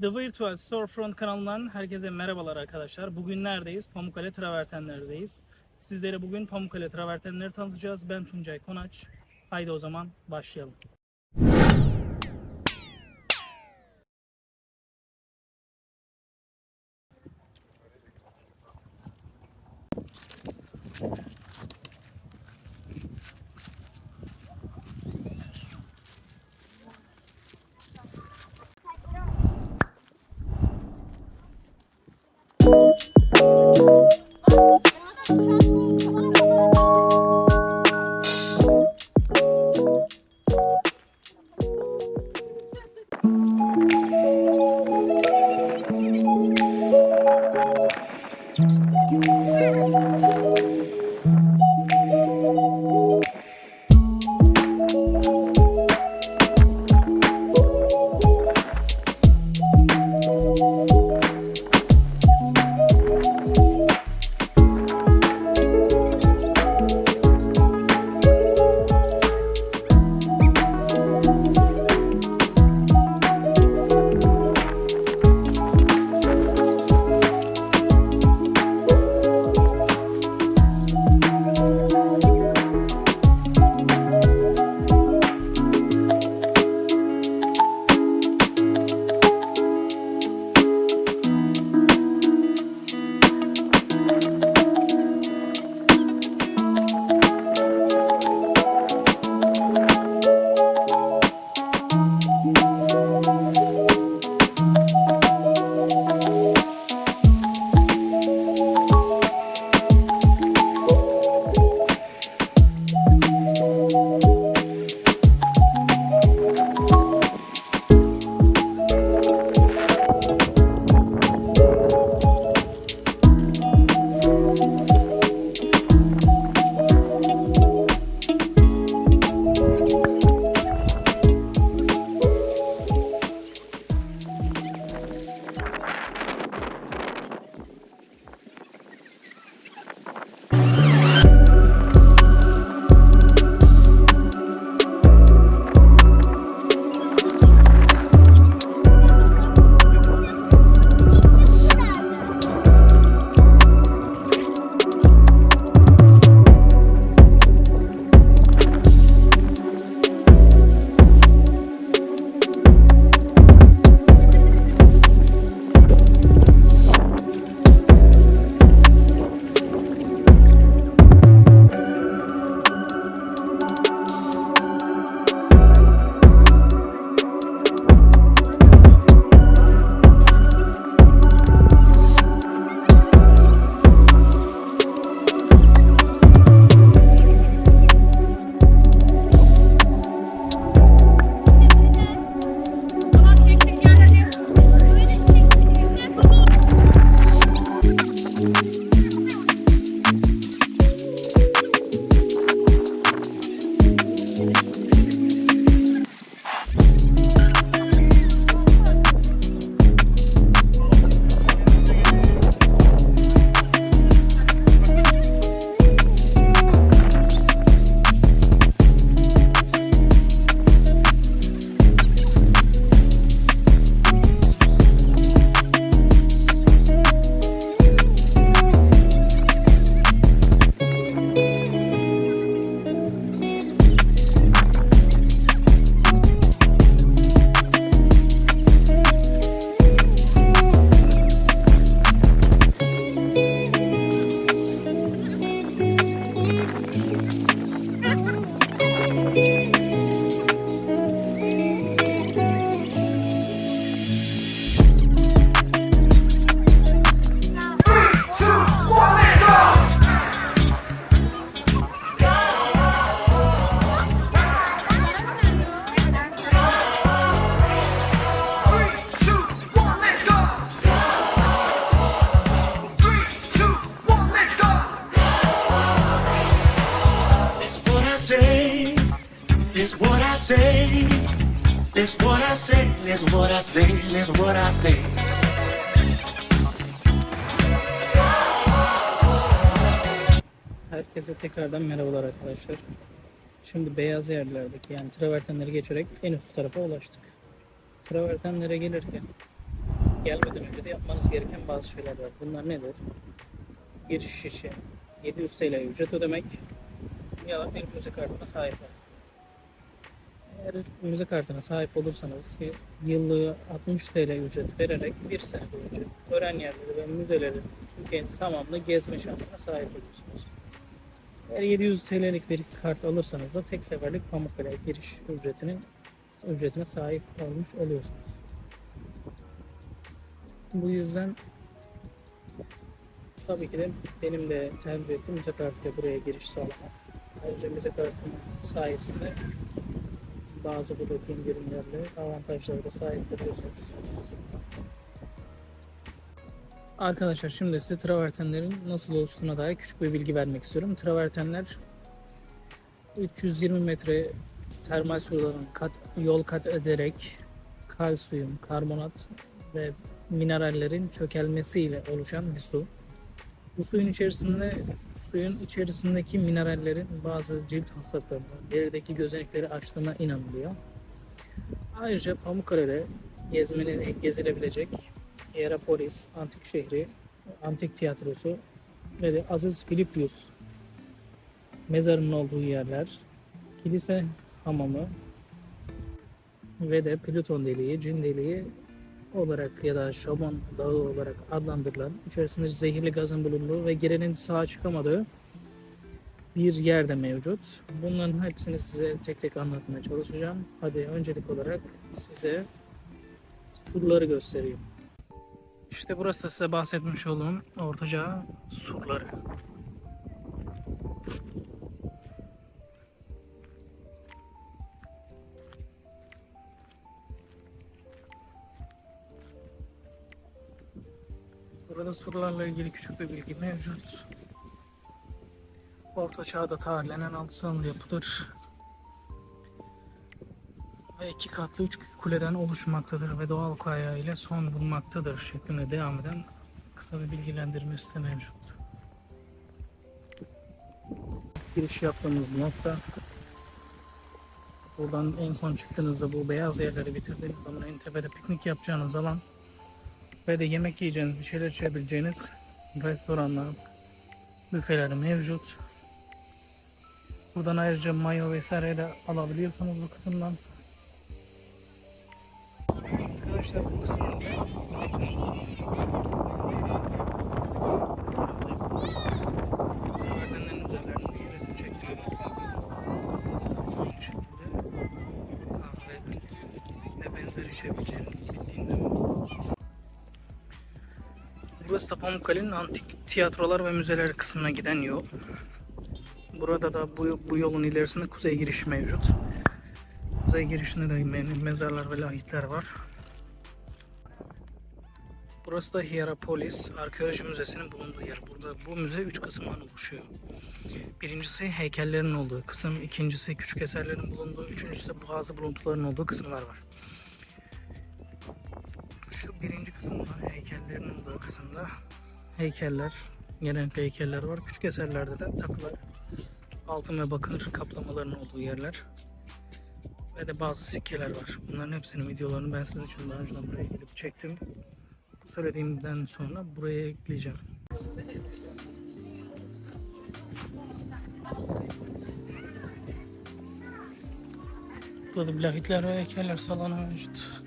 The Virtual Storefront kanalından herkese merhabalar arkadaşlar. Bugün neredeyiz? Pamukkale Travertenler'deyiz. Sizlere bugün Pamukkale Travertenleri tanıtacağız. Ben Tuncay Konaç. Haydi o zaman başlayalım. Herkese tekrardan merhabalar arkadaşlar. Şimdi beyaz yerlerdeki yani travertenleri geçerek en üst tarafa ulaştık. Travertenlere gelirken gelmeden önce de yapmanız gereken bazı şeyler var. Bunlar nedir? Giriş şişe 700 TL ücret ödemek ya da bir müze kartına sahip olmak. Eğer müze kartına sahip olursanız yıllığı 60 TL ücret vererek bir sene boyunca öğren yerleri ve müzeleri Türkiye'nin tamamını gezme şansına sahip oluyorsunuz. Eğer 700 TL'lik bir kart alırsanız da tek seferlik Pamukkale giriş ücretinin ücretine sahip olmuş oluyorsunuz. Bu yüzden tabii ki de benim de tercih ettiğim müze kartıyla buraya giriş sağlamak. Ayrıca müze kartının sayesinde bazı buradaki indirimlerle avantajlara da sahip oluyorsunuz. Arkadaşlar şimdi size travertenlerin nasıl oluştuğuna dair küçük bir bilgi vermek istiyorum. Travertenler 320 metre termal suların kat, yol kat ederek kalsiyum, karbonat ve minerallerin çökelmesiyle oluşan bir su. Bu suyun içerisinde suyun içerisindeki minerallerin bazı cilt hastalıklarını, derideki gözenekleri açtığına inanılıyor. Ayrıca Pamukkale'de gezmenin gezilebilecek Hierapolis, Antik Şehri, Antik Tiyatrosu ve de Aziz Filipius mezarının olduğu yerler, kilise hamamı ve de Plüton deliği, cin deliği olarak ya da Şaban Dağı olarak adlandırılan, içerisinde zehirli gazın bulunduğu ve girenin sağa çıkamadığı bir yerde mevcut. Bunların hepsini size tek tek anlatmaya çalışacağım. Hadi öncelik olarak size surları göstereyim. İşte burası da size bahsetmiş olduğum Ortaçağ surları. Burada surlarla ilgili küçük bir bilgi mevcut. Orta Çağ'da tarihlenen altı sanlı yapıdır. Ve iki katlı üç kuleden oluşmaktadır ve doğal kaya ile son bulmaktadır şeklinde devam eden kısa bir bilgilendirmesi de mevcut. Giriş yaptığımız nokta Buradan en son çıktığınızda bu beyaz yerleri bitirdiğiniz zaman en tepede piknik yapacağınız alan ve de yemek yiyeceğiniz, bir şeyler içebileceğiniz restoranlar, büfeler mevcut. Buradan ayrıca mayo vesaire de alabiliyorsunuz bu kısımdan. Arkadaşlar bu kısımda Travertenlerin üzerlerinde Burası da Pamukkale'nin antik tiyatrolar ve müzeler kısmına giden yol. Burada da bu, bu yolun ilerisinde kuzey giriş mevcut. Kuzey girişinde de me- mezarlar ve lahitler var. Burası da Hierapolis Arkeoloji Müzesi'nin bulunduğu yer. Burada bu müze üç kısımdan oluşuyor. Birincisi heykellerin olduğu kısım, ikincisi küçük eserlerin bulunduğu, üçüncüsü de bazı buluntuların olduğu kısımlar var. Şu birinci kısımda heykellerin olduğu kısımda heykeller, genellikle heykeller var. Küçük eserlerde de takılar, altın ve bakır kaplamaların olduğu yerler ve de bazı sikkeler var. Bunların hepsinin videolarını ben size için daha önceden buraya gelip çektim. Bu söylediğimden sonra buraya ekleyeceğim. Burada da lahitler ve heykeller salonu mevcut.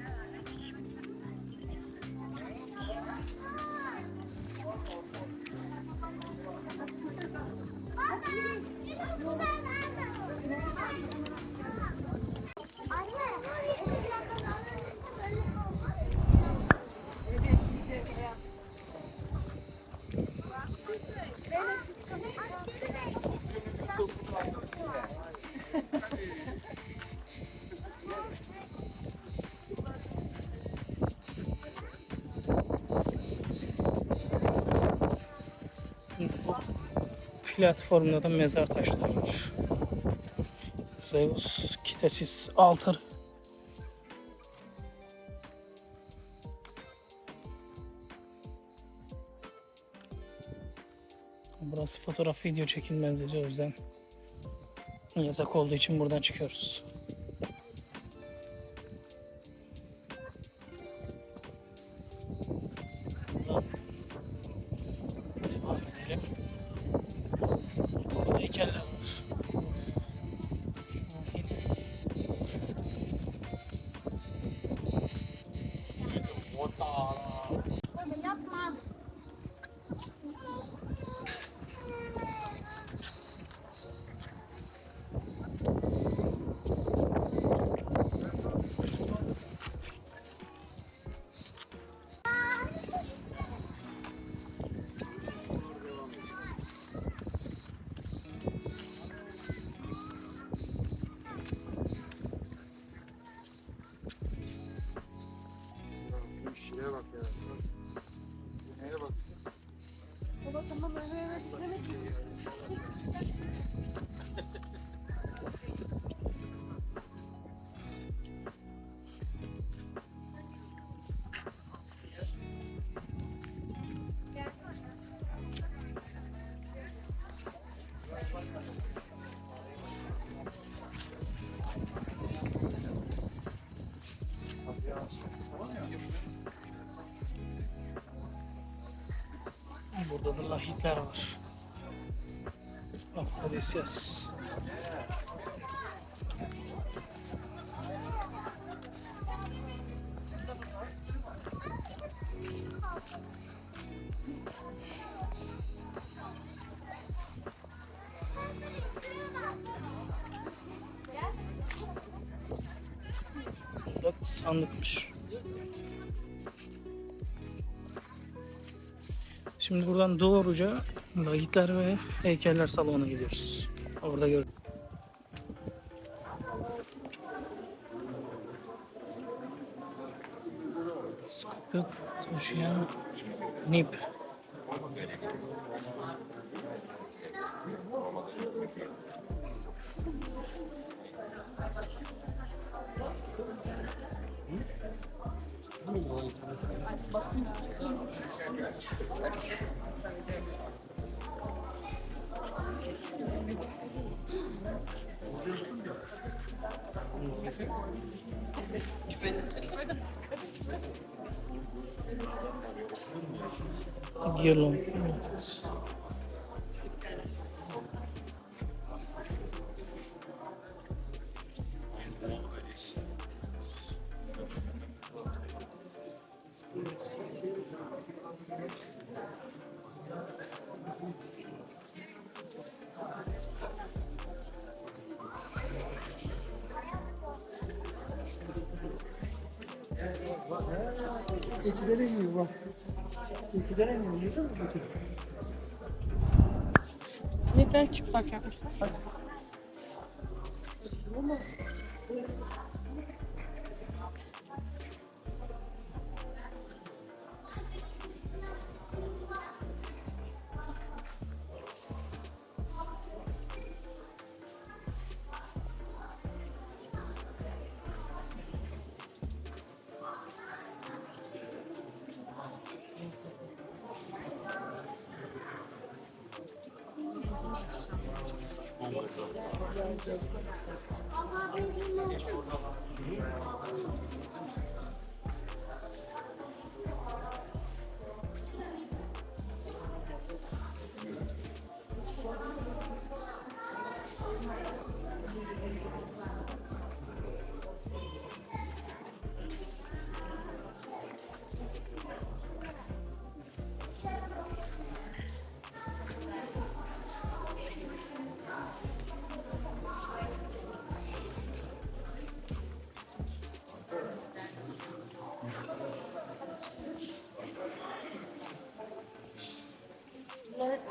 Platformda da mezar taşları var. Zeus, Kitesis, Altar. Burası fotoğraf video çekilmez o yüzden yasak olduğu için buradan çıkıyoruz. Burada da lahitler var. Afrodisias. Bak buradan doğruca lahitler ve heykeller salonuna gidiyoruz. Orada gör. Skopet taşıyan Nip. Yellow. Evet. Keçilere iniyor bak. Keçilere. Yiyecek misin? Neden çıplak yapmışlar? Thank you.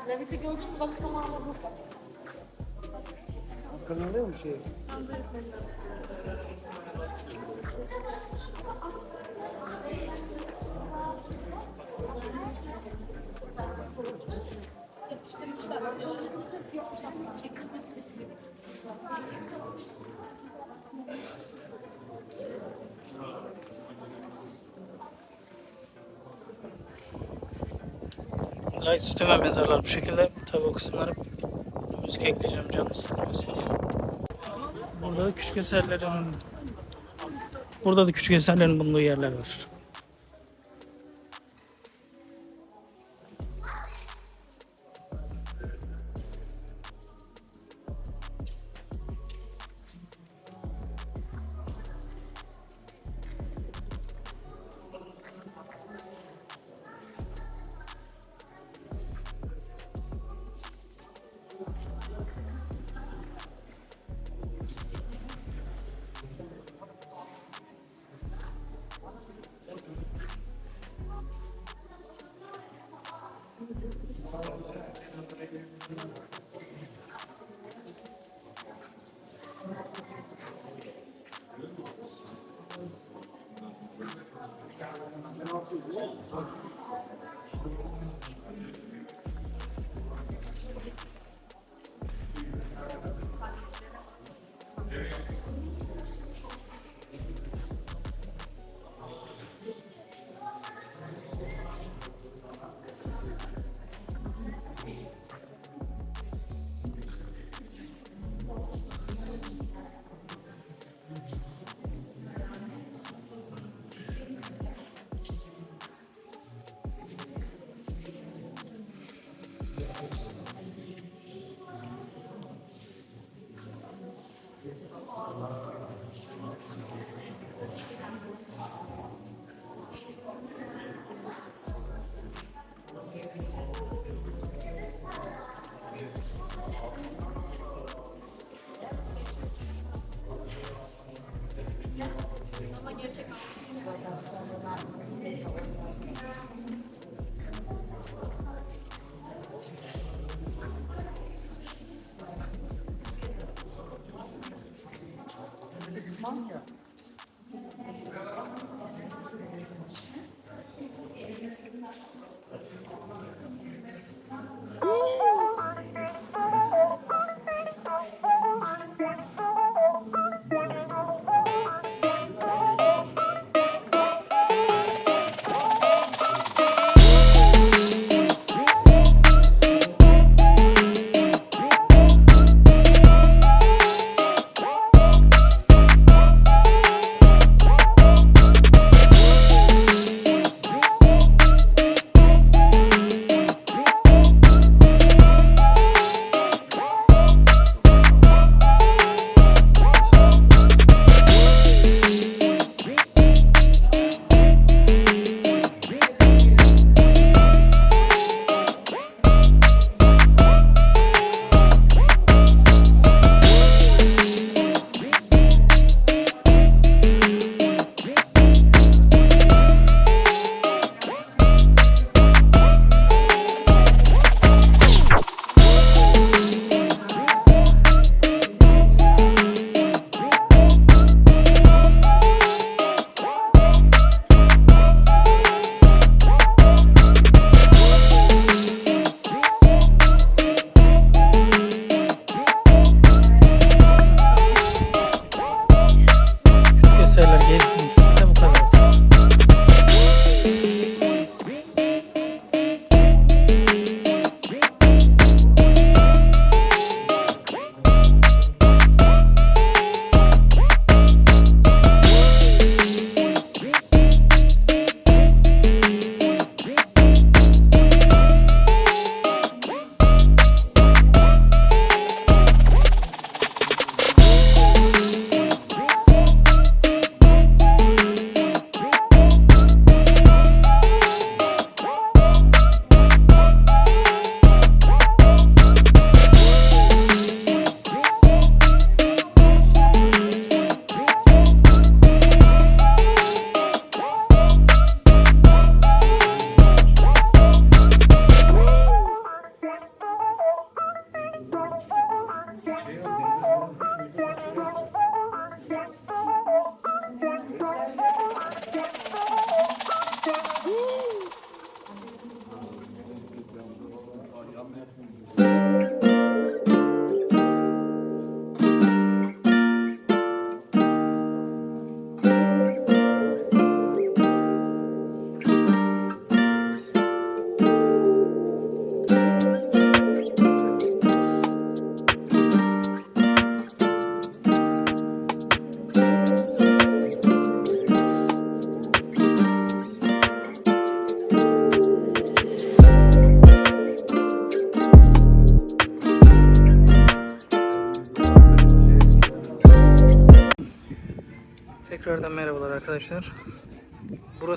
Levit'i gördün mü? Bak tamamı bu. Kanalıyor mu şey? Light sütü ve mezarlar bu şekilde. Tabi o kısımları müzik ekleyeceğim canı sıkılmasın diye. Burada da küçük eserlerin Burada da küçük eserlerin bulunduğu yerler var.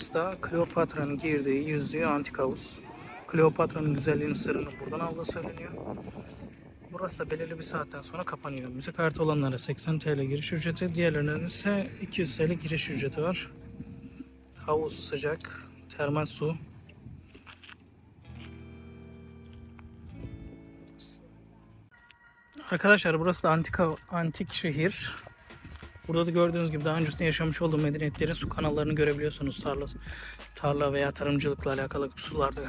Burası Kleopatra'nın girdiği, yüzdüğü antik havuz. Kleopatra'nın güzelliğinin sırrını buradan aldığı söyleniyor. Burası da belirli bir saatten sonra kapanıyor. Müze kartı olanlara 80 TL giriş ücreti, diğerlerinin ise 200 TL giriş ücreti var. Havuz sıcak, termal su. Arkadaşlar burası da antik, hav- antik şehir. Burada da gördüğünüz gibi daha öncesinde yaşamış olduğum medeniyetlerin su kanallarını görebiliyorsunuz. Tarla, tarla veya tarımcılıkla alakalı sularda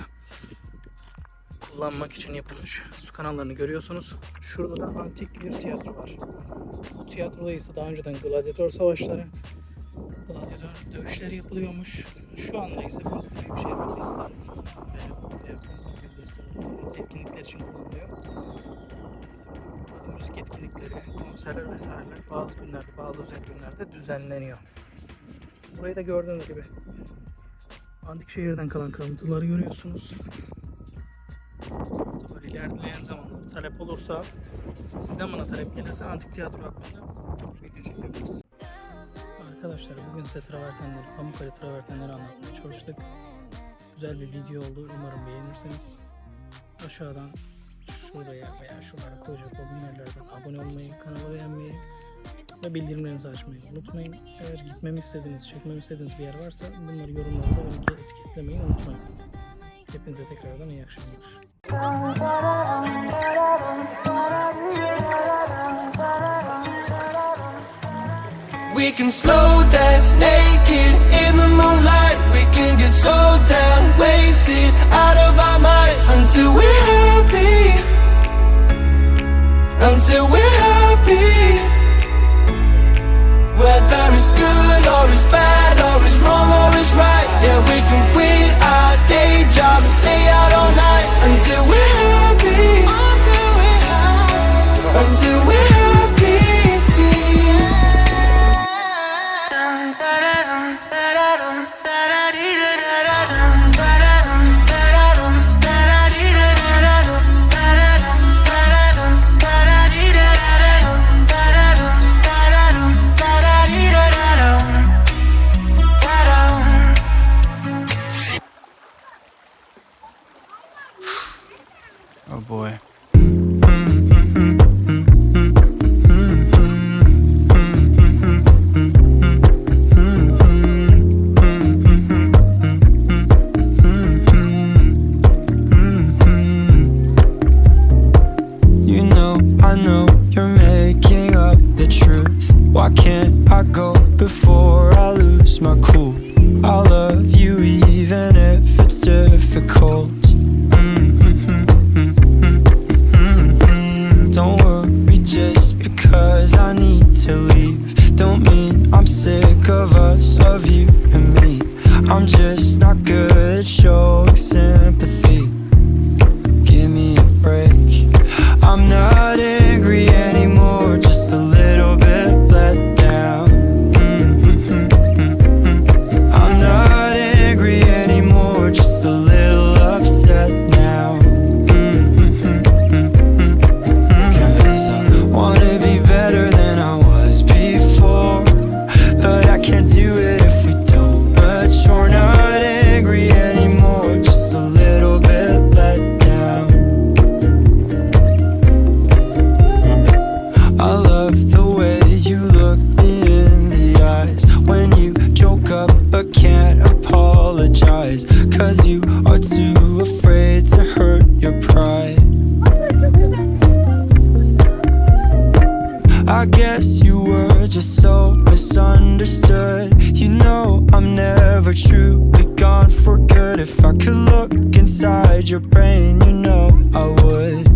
kullanmak için yapılmış su kanallarını görüyorsunuz. Şurada da antik bir tiyatro var. Bu tiyatroda ise daha önceden gladyatör savaşları, gladyatör dövüşleri yapılıyormuş. Şu anda ise burası da Büyükşehir Belediyesi tarafından ve tarafından bazı etkinlikler için kullanılıyor. Müzik etkinlikleri, konserler vesaireler bazı günlerde, bazı özel günlerde düzenleniyor. Burayı da gördüğünüz gibi antik şehirden kalan kalıntıları görüyorsunuz. Tabii ilerleyen zamanlarda talep olursa, sizden bana talep gelirse antik tiyatro hakkında çekebiliriz. Arkadaşlar bugün size travertenleri, Pamukkale travertenleri anlatmaya çalıştık. Güzel bir video oldu. Umarım beğenirsiniz. Aşağıdan şuraya veya şuralara koyacak olduğum yerlerden abone olmayı, kanalı beğenmeyi ve bildirimlerinizi açmayı unutmayın. Eğer gitmemi istediğiniz, çekmemi istediğiniz bir yer varsa bunları yorumlarda beni etiketlemeyi unutmayın. Hepinize tekrardan iyi akşamlar. We can slow dance naked in the moonlight. We can get so down, wasted, out of our minds until we're happy. Until we're happy. Whether it's good or it's bad truly gone for good. If I could look inside your brain, you know I would.